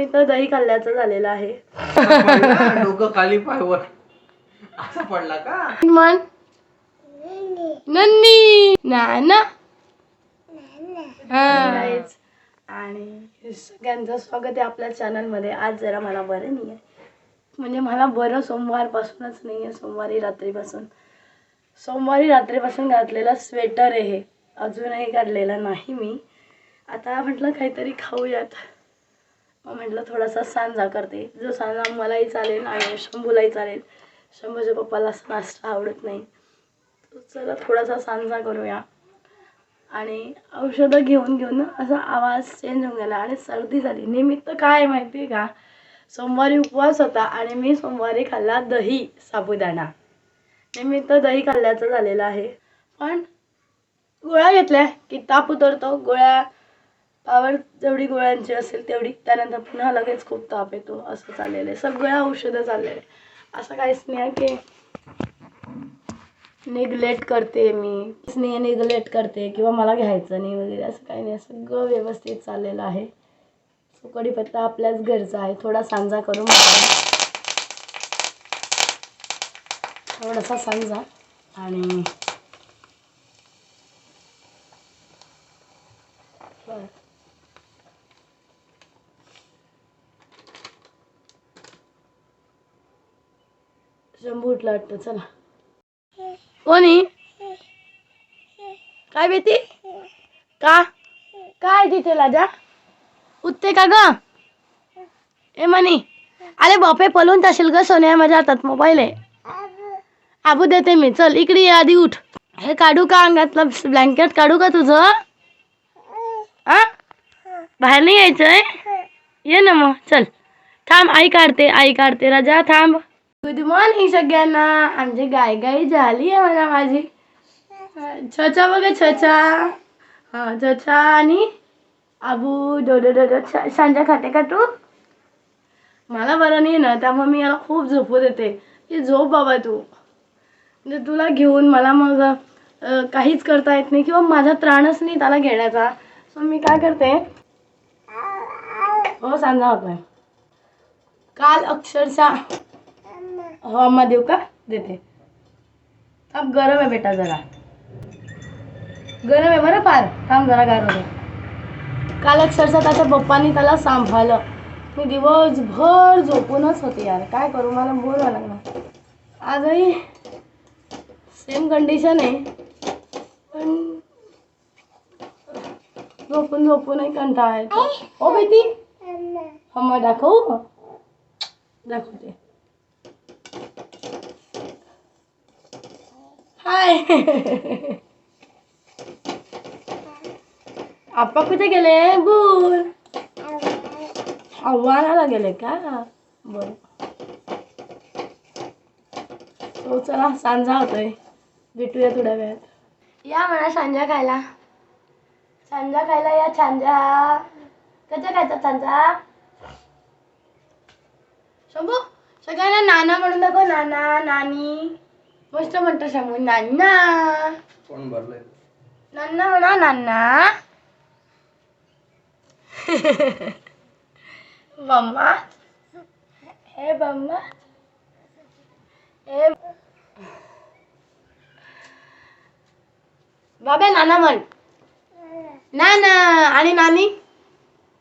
निमित्त दही खाल्ल्याचं झालेलं आहे. पडला, डोकं खाली पायवर असा पडला का? मन? नन्नी. नाना Guys, आणि सगळ्यांचं स्वागत आहे आपल्या चॅनलमध्ये आज जरा मला बरं नाही आहे म्हणजे मला बरं सोमवारपासूनच नाही आहे सोमवारी रात्रीपासून. सोमवारी रात्रीपासून घातलेलं स्वेटर आहे हे. अजूनही काढलेलं नाही मी. आता म्हटलं काहीतरी खाऊयात. मग म्हटलं थोडासा सांजा करते. जो सांजा मलाही चालेल आणि शंभूलाही चालेल. शंभूच्या पप्पाला नाश्ता आवडत नाही. चला थोडासा सांजा करूया. आणि औषधं घेऊन घेऊन असा आवाज चेंज होऊन गेला आणि सर्दी झाली. निमित्त काय माहिती आहे का? सोमवारी उपवास होता आणि मी सोमवारी खाल्ला दही साबुदाणा. निमित्त दही खाल्ल्याचं झालेलं आहे. पण गोळ्या घेतल्या. की ताप उतरतो. गोळ्या पावर जेवढी गोळ्यांची असेल तेवढी त्यानंतर पुन्हा लगेच खूप ताप येतो असं चाललेलं आहे. सगळ्या औषधं चाललेलं आहे असं काहीच नाही आहे की निग्लेक्ट करते मी स्नेह निग्लेक्ट करते किंवा मला घ्यायचं नाही वगैरे असं काही नाही. सगळं व्यवस्थित चाललेलं आहे. सो कढीपत्ता आपल्याच घरचा आहे. थोडा सांजा करू थोडासा सांजा आणि बरं. शंभू वाटतं चला. कोणी? काय बेती का? काय तिथे लाजा? उत्ते का ग? A money. अरे बापे पलून जाशील ग सोन्या माझ्या हातात मोबाईल आहे. आबू देते मी. चल इकडे ये आधी उठ. हे काढू का अंगातलं ब्लँकेट काढू का तुझं? आ? बाहेर नाही यायचंय? ये ना मग चल. थांब आई काढते आई काढते. राजा थांब. गुड मॉर्निंग सगळ्यांना आमची गाय झाली आहे मला माझी छचा बघा छचा हा छचा आणि आबू डोडो डोडो सांजा खाते का तू मला बरं नाही ना त्यामुळे मी याला खूप झोपू देते की झोप बाबा तू म्हणजे तुला घेऊन मला मग काहीच करता येत नाही किंवा माझा त्राणच नाही त्याला घेण्याचा. सो मी काय करते? हो सांजा होतोय काल अक्षरशः हो अम्मा देऊ का? देते. थांब गरम आहे बेटा जरा. गरम आहे बरं फार. थांब जरा गार काल अक्षरशः त्याच्या पप्पांनी त्याला सांभाळलं. मी दिवसभर झोपूनच होते यार. काय करू मला बोर लागलं. आजही सेम कंडिशन आहे. पण झोपून झोपूनही कंटाळा येतो. ओ बेटी. हा मग दाखवू? दाखवते. हाय आप्पा कुठे गेले? बोल. आव्हानाला गेले का? बर. तो हो, चला सांजा होतोय. भेटूया थोड्या वेळात. या म्हणा सांजा खायला. सांजा खायला या सांजा. कसं खायचा सांजा? शंभू सगळ्यांना नाना म्हणून नको नाना नानी. मस्त म्हणतो शंभू नाना कोण भरलंय नाना म्हणा नाना मम्मा हे मम्मा हे बाबा नाना म्हण नाना आणि नानी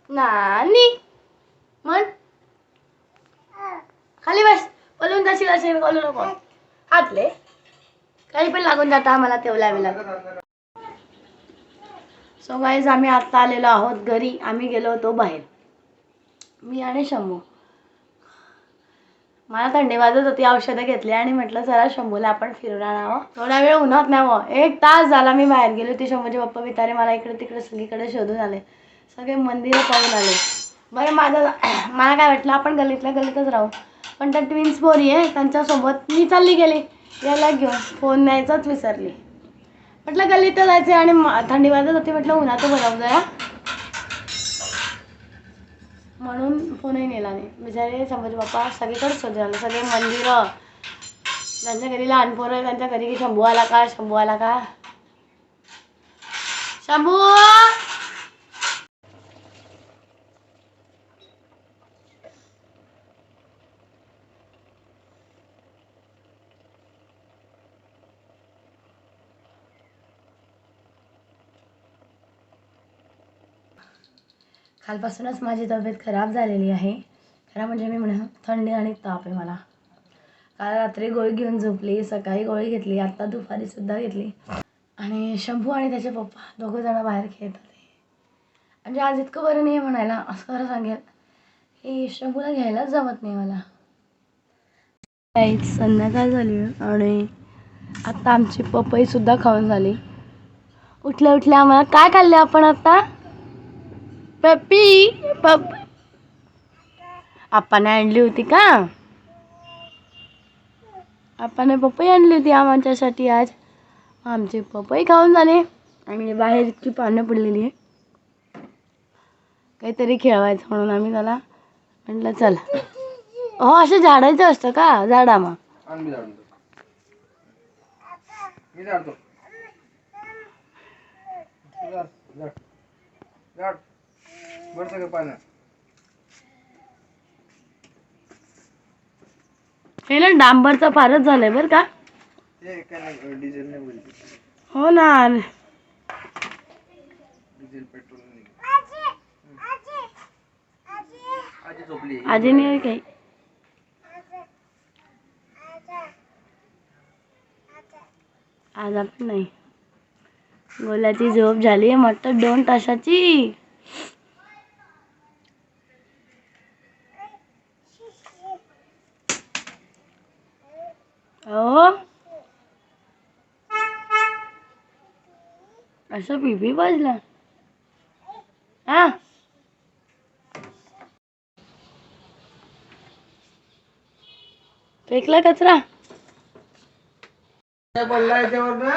नानी म्हण खाली बस बोलून जाशील असेल बोलू नको हातले काही पण लागून जाता आम्हाला तेवढ्या वेळेला सो गाईज आम्ही आत्ता आलेलो आहोत घरी. आम्ही गेलो होतो बाहेर. मी आणि शंभू. मला थंडी वाजत होती औषधं घेतली आणि म्हटलं चला शंभूला आपण फिरून आणावं. थोडा वेळ उन्हात न्यावं. एक तास झाला मी बाहेर गेले होती. शंभूचे पप्पा बितारे मला इकडे तिकडे सगळीकडे शोधून आले. सगळे मंदिरं पाहून आले. बरं माझं मला काय वाटलं आपण गल्लीतल्या गल्लीतच राहू. पण त्या ट्विन्स पोरी आहे त्यांच्यासोबत मी चालली गेली. याला घेऊन फोन न्यायचाच विसरली. म्हटलं गल्ली तर जायचं आणि थंडी वाजत होती म्हटलं उन्हाचं बोलावं जरा म्हणून फोनही नेला नाही. बिचारे शंभूचे बाप्पा सगळीकडे शोधून झालं सगळे मंदिरं. त्यांच्या घरी लहान पोरं आहे, त्यांच्या घरी की शंभू आला का शंभू आला का? शंभू! कालपासूनच माझी तब्येत खराब झालेली आहे. खरं म्हणजे मी म्हणा थंडी आणि ताप आहे मला. काल रात्री गोळी घेऊन झोपली सकाळी गोळी घेतली आत्ता दुपारीसुद्धा घेतली. आणि शंभू आणि त्याचे पप्पा दोघं जण बाहेर खेळत होते. म्हणजे आज इतकं बरं नाही आहे म्हणायला असं खरं सांगेल. की शंभूला घ्यायलाच जमत नाही मला. काहीच संध्याकाळ झाली आणि आत्ता आमची पपईसुद्धा खाऊन झाली. उठल्या उठल्या आम्हाला काय खाल्ले आपण आत्ता पप्पी पप आप्पाने आणली होती का? आप्पाने पपई आणली होती आमच्यासाठी आज. आमची पपई खाऊन जाणे आणि बाहेर इतकी पानं पडलेली आहे काहीतरी खेळवायचं म्हणून आम्ही त्याला म्हटलं चला. हो असं झाडायचं असतं का? झाडा मग. मी बरं सगळं पानं हे ना डांबरचं फारच झालंय बरं का? ते काय नाही डिझेल नाही बोलते हो ना. डिझेल पेट्रोल नाही. आजी झोपली. आधी नाही काही आज आपण नाही. गोल्याची झोप झाली मस्त दोन तासाची हो असं पिपी वाजला. हा? फेकला कचरा. कसा पडला याच्यावर ना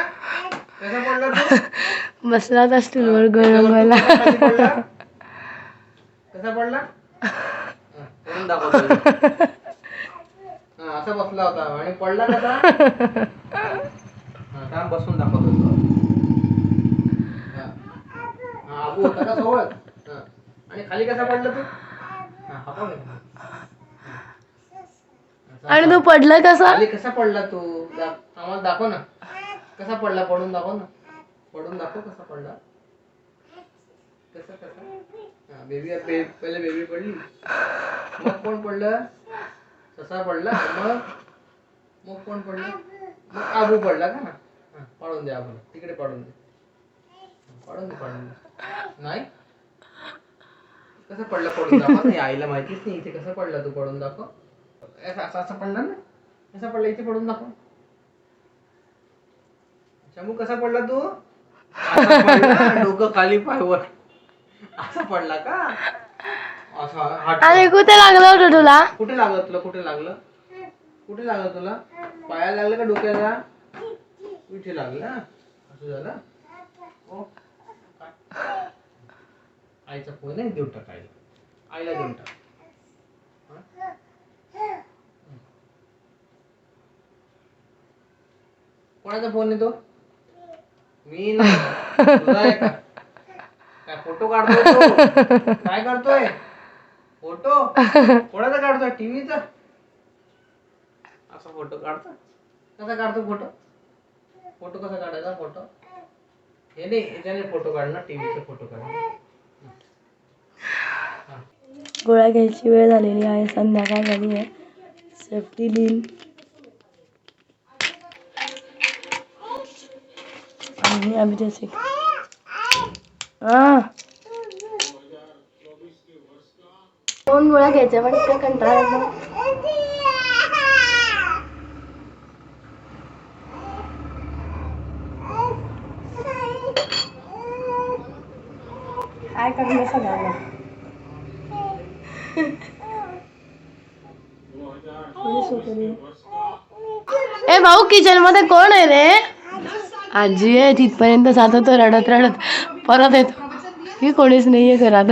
कसा पडला तू? बसला होता स्टूलवर गळंगायला खाली पडला? कसा पडला? हा, दाखवतो हा असा बसला होता. आणि पडला कसा? हा थांब बसून दाखवतो तो. हा. आबू होता का सोबत हा. आणि खाली कसा पडला तू? हा हा आणि तू पडला कसा? खाली कसा पडला तू? दा- आम्हाला दाखव ना. कसा पडला? पडून दाखव ना. पडून दाखव कसा पडला. कसा कसा? बेबी पहिले बेबी पडली. मग कोण पडलं? ससा पडला. मग? मग कोण पडलं? मग आबू पडला का? ना हा, पाडून दे आबूला. तिकडे पाडून दे. पाडून दे नाही? कसं पडला पडून दाखव? नाही आईला माहितीच नाही इथे कसं पडला तू पडून दाखव? असा असा असा पडला ना? कसा पडला इथे पडून दाखव. शंभू कसा पडला तू? असा पडला, डोकं खाली पायवर. असा पडला का? असा हात आणि कुठे लागलं होतं तुला? कुठे लागलं तुला? कुठे लागलं? कुठे लागलं तुला? पायाला लागलं का डोक्याला? इथे लागलं? असं झालं? हो. आईचा फोन आहे देऊन टाक आईला. आईला देऊन टाक. कोणाचा फोन आहे तो? मी ना तुझा आहे का? काय फोटो काढतोय तो? काय करतोय? फोटो? कोणाचा काढतोय? टीव्हीचा? असा फोटो काढतो. कसा काढतो फोटो? फोटो कसा काढायचा? फोटो? हे नाही याच्याने फोटो काढणार टीव्हीचा फोटो काढणार गोळ्या घ्यायची वेळ झालेली आहे संध्याकाळ झाली आहे. सेफ्टी दिन आणि आम्ही दोन गोळ्या घ्यायच्या पण कंटाळा येतो. काय करणार सगळ्यांना ए भाऊ किचनमध्ये कोण आहे रे? आजी आहे तिथपर्यंत जातो तो रडत रडत. परत येतो. की कोणीच नाहीये घरात.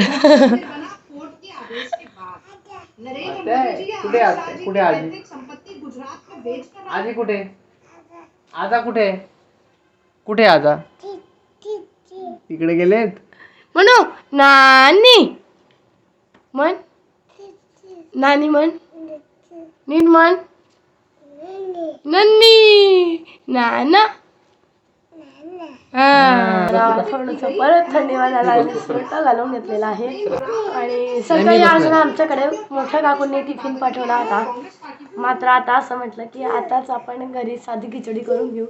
कुठे आजी? कुठे आजी? आजी कुठे? आजा कुठे? कुठे आजा? तिकडे गेलेत? म्हणू नानी. म्हण. नानी म्हण. नीट म्हण. नन्नी. नाना. थोडंसं परत थंडी वाजायला स्वेटर घालून घेतलेला आहे. आणि सकाळी आज ना आमच्याकडे मोठ्या काकूंनी टिफिन पाठवला होता. मात्र आता असं म्हटलं की आताच आपण घरी साधी खिचडी करून घेऊ.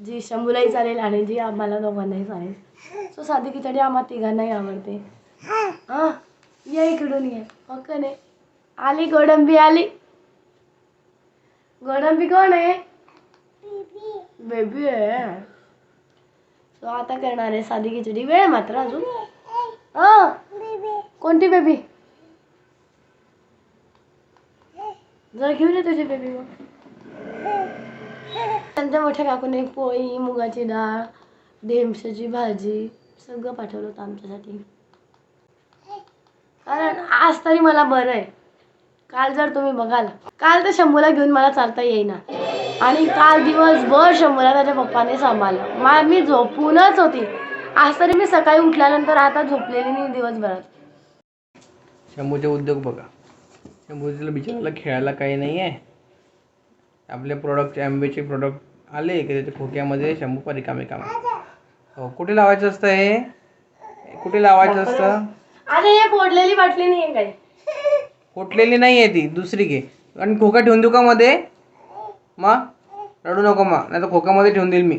जी शंभूलाही चालेल आणि जी आम्हाला दोघांनाही चालेल. सो साधी खिचडी आम्हा तिघांनाही आवडते. हां ये इकडून ये. ओके हो आली गोडंबी आली. गोडंबी कोण आहे? बेबी आहे. सो आता करणार आहे साधी खिचडी. वेळ मात्र अजून. हा कोणती बेबी? जर घेऊन ये तुझी बेबी मग. त्यांच्या मोठ्या काकूने पोळी मुगाची डाळ ढेमशाची भाजी सगळं पाठवलं होतं आमच्यासाठी. कारण आज तरी मला बरं आहे. काल जर तुम्ही बघाल काल तर शंभूला घेऊन मला चालता येईना. आणि काल दिवसभर शंभूला त्याच्या पप्पाने सांभाळलं. मा मी झोपूनच होती. आज तरी मी सकाळी उठल्यानंतर आता झोपलेली नाही दिवसभरात. शंभूचे उद्योग बघा. शंभूला बिचाराला खेळायला काही नाही आहे आपले प्रोडक्ट ॲम्बेचे प्रोडक्ट आले की त्याच्या खोक्यामध्ये शंभू रिकामे काम हो कुठे लावायचं असतं हे? कुठे लावायचं असतं? अरे हे फोडलेली बाटली नाही आहे काही फुटलेली नाही आहे ती दुसरी घे. आणि खोका ठेवून देऊ का मध्ये? मा रडू नको मा नाही तर खोक्यामध्ये ठेवून देईल मी.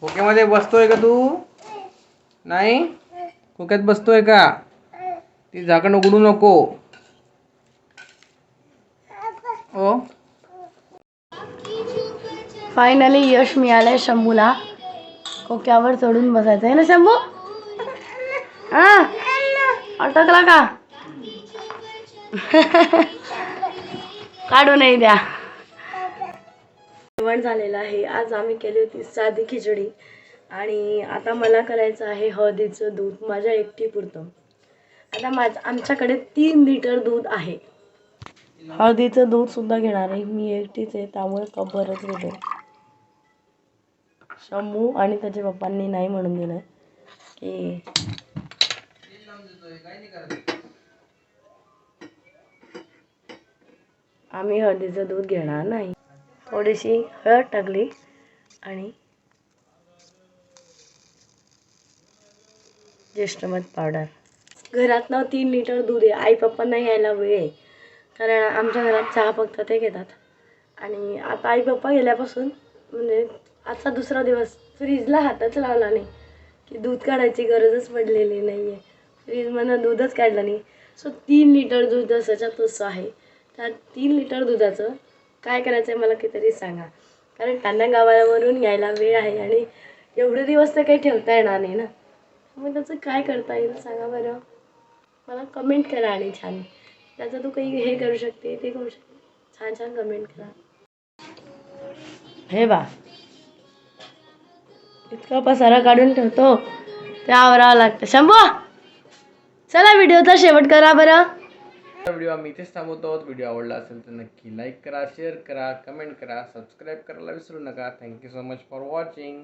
खोक्यामध्ये बसतोय का तू? नाही? खोक्यात बसतोय का? ती झाकण उघडू नको. हो. ओ फायनली यश मिळालंय शंभूला. खोक्यावर चढून बसायचं. आहे ना शंभू? हा? अटकला का? काढू नाही द्या. जेवण झालेलं आहे. आज आम्ही केली होती साधी खिचडी. आणि आता मला करायचं आहे हळदीचं दूध. माझ्या एकटी पुरतं आता माझ आमच्याकडे तीन लिटर दूध आहे. हळदीचं दूध सुद्धा घेणार आहे. मी एकटीच आहे त्यामुळे कप भरत होते शंभू आणि त्याच्या पप्पांनी नाही म्हणून दिलं की आम्ही हळदीचं दूध घेणार नाही. थोडीशी हळद टाकली आणि ज्येष्ठमध पावडर. घरातनं तीन लिटर दूध आहे. आई पप्पांना यायला वेळ आहे. कारण आमच्या घरात चहा फक्त ते घेतात. आणि आता आई पप्पा गेल्यापासून म्हणजे आजचा दुसरा दिवस फ्रीजला हातच लावला नाही. की दूध काढायची गरजच पडलेली नाही आहे फ्रीजमधनं दूधच काढलं नाही. सो तीन लिटर दूध जसंच्या तसं आहे. त्या तीन लिटर दुधाचं काय करायचं आहे मला काहीतरी सांगा. कारण त्यांना गावावरून यायला वेळ आहे आणि एवढे दिवस तर काही ठेवता येणार नाही ना. मग त्याचं काय करता येईल सांगा बरं. मला कमेंट करा आणि छान. त्याचं तू काही हे करू शकते ते करू शकते. छान छान कमेंट करा हे बा. इतका पसारा काढून ठेवतो. ते आवरावं लागतं. शंभू! चला व्हिडिओचा शेवट करा बरं. व्हिडिओ आम्ही इथेच थांबवतो. व्हिडिओ आवडला असेल तर नक्की लाईक करा शेअर करा कमेंट करा सबस्क्राईब करायला विसरू नका. Thank you so much for watching